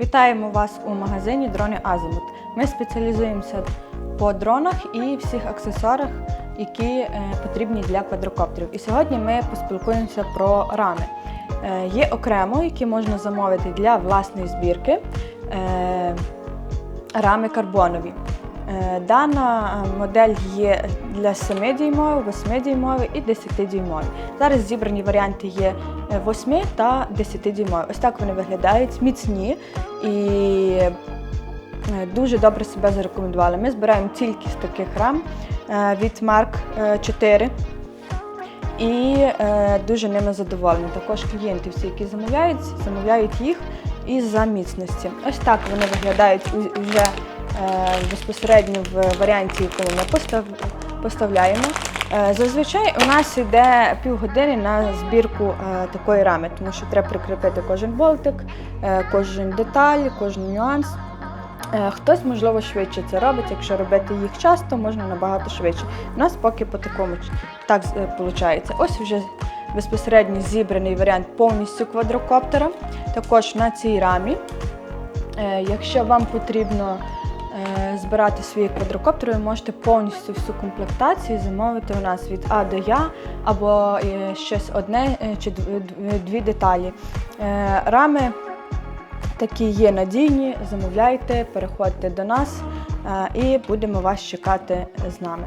Вітаємо вас у магазині Дрони Азимут. Ми спеціалізуємося по дронах і всіх аксесуарах, які е, потрібні для квадрокоптерів. І сьогодні ми поспілкуємося про рами. Е, Є окремо, які можна замовити для власної збірки. е, Рами карбонові. Е, Дана е, модель є для 7 дюймових, 8 дюймових і 10 дюймових. Зараз зібрані варіанти є е, 8 та 10 дюймових. Ось так вони виглядають, міцні і е, дуже добре себе зарекомендували. Ми збираємо тільки з таких рам е, від Mark е, 4 і е, дуже ними задоволені. Також клієнти, всі, які замовляють, замовляють їх із-за міцності. Ось так вони виглядають вже е, безпосередньо в варіанті, коли ми поставляємо. Е, Зазвичай у нас йде півгодини на збірку е, такої рами, тому що треба прикріпити кожен болтик, е, кожен деталь, кожен нюанс. Е, Хтось, можливо, швидше це робить. Якщо робити їх часто, можна набагато швидше. У нас поки по такому так виходить. Ось вже безпосередньо зібраний варіант повністю квадрокоптера. Також на цій рамі. Е, Якщо вам потрібно е, збирати свої квадрокоптери, ви можете повністю всю комплектацію замовити у нас від А до Я або е, щось одне е, чи дв- дв- дві деталі. Е, Рами такі є надійні, замовляйте, переходьте до нас е, і будемо вас чекати з нами.